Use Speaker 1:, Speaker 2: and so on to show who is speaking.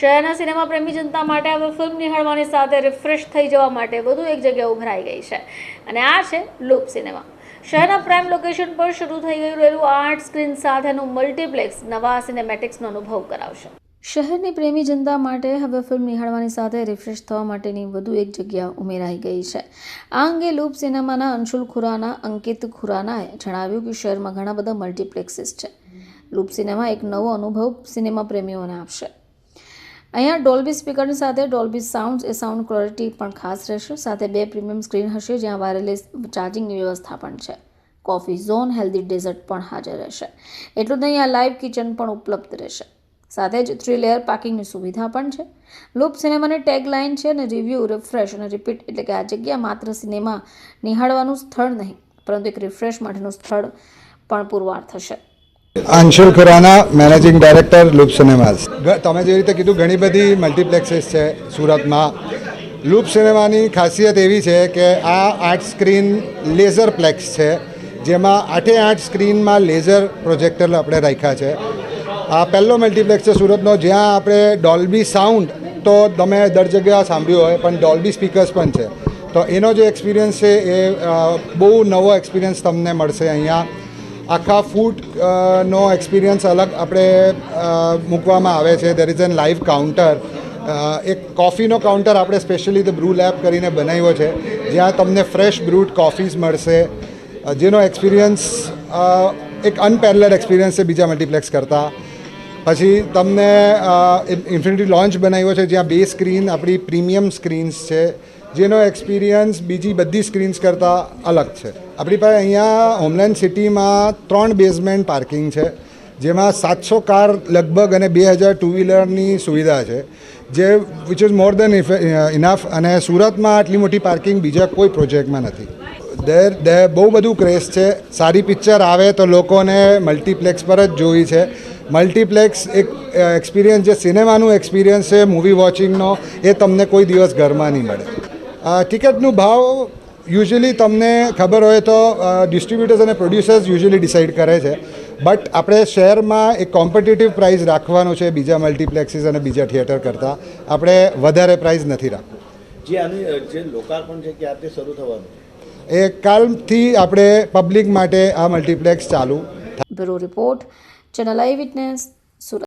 Speaker 1: શહેરના સિનેમા પ્રેમી જનતા માટે હવે ફિલ્મ નિહાળવાની સાથે રિફ્રેશ થઈ જવા માટે વધુ એક જગ્યા ઉભરાઈ ગઈ છે. અને આ છે લૂપ સિનેમા શહેરના પ્રાઇમ લોકેશન પર શરૂ થઈ ગયું રહેલું આર્ટ સ્ક્રીન સાથેનું મલ્ટીપ્લેક્સ નવા સિનેમેટિક્સનો અનુભવ કરાવશે. શહેરની પ્રેમી જનતા માટે હવે ફિલ્મ નિહાળવાની સાથે રિફ્રેશ થવા માટેની વધુ એક જગ્યા ઉમેરાઈ ગઈ છે. આ અંગે લૂપ સિનેમાના અંશુલ ખુરાના, અંકિત ખુરાનાએ જણાવ્યું કે શહેરમાં ઘણા બધા મલ્ટીપ્લેક્સીસ છે. લૂપ સિનેમા એક નવો અનુભવ સિનેમા પ્રેમીઓને આપશે. અહીંયા ડોલ્બી સ્પીકરની સાથે ડોલ્બી સાઉન્ડ એ સાઉન્ડ ક્વોલિટી પણ ખાસ રહેશે. સાથે બે પ્રીમિયમ સ્ક્રીન હશે, જ્યાં વાયરલેસ ચાર્જિંગની વ્યવસ્થા પણ છે. કોફી ઝોન, હેલ્ધી ડેઝર્ટ પણ હાજર રહેશે. એટલું જ નહીં, આ લાઇવ કિચન પણ ઉપલબ્ધ રહેશે. સાથે જ થ્રી લેયર પાર્કિંગની સુવિધા પણ છે. લૂપ સિનેમાની ટેગ લાઇન છે અને રિવ્યૂ, રિફ્રેશ અને રિપીટ એટલે કે આ જગ્યા માત્ર સિનેમા નિહાળવાનું સ્થળ નહીં, પરંતુ એક રિફ્રેશ માટેનું સ્થળ પણ પુરવાર થશે.
Speaker 2: Anshul Khurana managing director Loop cinemas તમે જે રીતે કીધું, ઘણી બધી મલ્ટીપ્લેક્સીસ છે સુરતમાં. લૂપ સિનેમાની ખાસિયત એવી છે કે આ આઠ સ્ક્રીન લેઝર પ્લેક્સ છે, જેમાં આઠે આઠ સ્ક્રીનમાં લેઝર પ્રોજેક્ટર આપણે રાખ્યા છે. આ પહેલો મલ્ટીપ્લેક્સ છે સુરતનો, જ્યાં આપણે ડોલ્બી સાઉન્ડ તો તમે દર જગ્યા સાંભળ્યું હોય, પણ ડોલ્બી સ્પીકર્સ પણ છે. તો એનો જે એક્સપિરિયન્સ છે એ બહુ નવો એક્સપિરિયન્સ તમને મળશે અહીંયા. આખા ફૂડ નો એક્સપિરિયન્સ અલગ આપણે મૂકવામાં આવે છે. There is an live counter એક કોફીનો કાઉન્ટર આપણે સ્પેશિયલી ધ બ્રૂ લેબ કરીને બનાવ્યો છે, જ્યાં તમને ફ્રેશ બ્રૂડ કોફીઝ મળશે જેનો એક્સપિરિયન્સ એક અનપેરેલડ એક્સપિરિયન્સ છે બીજા મલ્ટીપ્લેક્સ કરતાં. પછી તમને ઇન્ફિનિટી લોન્ચ બનાવ્યો છે, જ્યાં બે સ્ક્રીન, આપણી પ્રીમિયમ સ્ક્રીન્સ છે, જેનો એક્સપિરિયન્સ બીજી બધી સ્ક્રીન્સ કરતાં અલગ છે. આપણી પાસે અહીંયા હોમલેન્ડ સિટીમાં ત્રણ બેઝમેન્ટ પાર્કિંગ છે, જેમાં સાતસો કાર લગભગ અને બે હજાર ટુ વ્હીલરની સુવિધા છે, જે which is more than enough અને સુરતમાં આટલી મોટી પાર્કિંગ બીજા કોઈ પ્રોજેક્ટમાં નથી. દેર દે બહુ બધું ક્રેઝ છે. સારી પિક્ચર આવે તો લોકોને મલ્ટીપ્લેક્સ પર જ જોઈ છે. મલ્ટીપ્લેક્સ એક એક્સપિરિયન્સ જે સિનેમાનું એક્સપિરિયન્સ છે મૂવી વોચિંગનો એ તમને કોઈ દિવસ ઘરમાં નહીં મળે. ટિકિટનું ભાવ યુઝ્યુઅલી તમને ખબર હોય તો ડિસ્ટ્રીબ્યુટર્સ અને પ્રોડ્યુસર્સ યુઝ્યુઅલી ડિસાઇડ કરે છે. બટ આપણે શહેરમાં એક કોમ્પિટિટિવ પ્રાઇસ રાખવાનો છે બીજા મલ્ટીપ્લેક્સીસ અને બીજા થિયેટર કરતાં. આપણે વધારે પ્રાઇસ નથી રાખવું.
Speaker 3: જે આની જે લોકાર્પણ છે ક્યારથી શરૂ થવાનું?
Speaker 2: એ કાલથી આપણે પબ્લિક માટે આ મલ્ટીપ્લેક્સ ચાલુ.
Speaker 1: Bureau report. Channel eye witness Surat